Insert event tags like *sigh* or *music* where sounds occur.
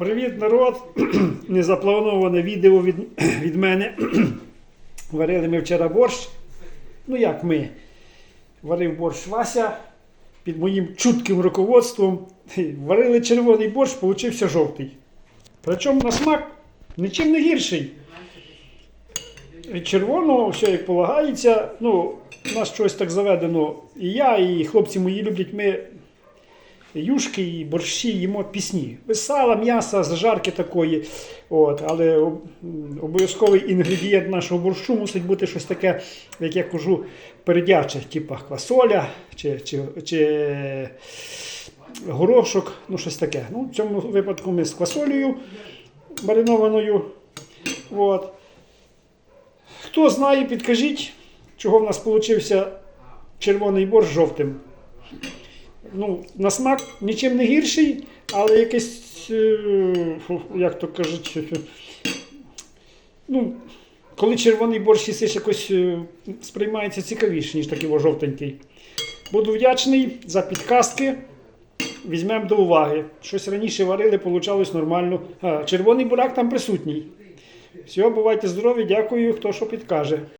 Привіт, народ! *clears throat* Незаплановане відео від, *clears throat* від мене. *clears throat* Варили ми вчора борщ. Ну як ми? Варив борщ Вася під моїм чутким руководством. Варили червоний борщ, получився жовтий. Причому на смак нічим не гірший. Від червоного все як полагається. Ну, у нас щось так заведено. І я, і хлопці мої люблять ми юшки і борщі їмо пісні. Без сала, м'яса, зажарки такої. От, але обов'язковий інгредієнт нашого борщу мусить бути щось таке, як я кажу, передяче, типу квасоля чи, чи, чи горошок, ну щось таке. Ну, в цьому випадку ми з квасолею маринованою. От. Хто знає, підкажіть, чого в нас получився червоний борщ жовтим. Ну, на смак нічим не гірший, але якийсь, е, як то кажуть, ну, коли червоний борщ їсиш, якось е, сприймається цікавіше, ніж такий жовтенький. Буду вдячний за підказки. Візьмемо до уваги. Щось раніше варили, получалось нормально. А, червоний бурак там присутній. Все, бувайте здорові, дякую, хто що підкаже.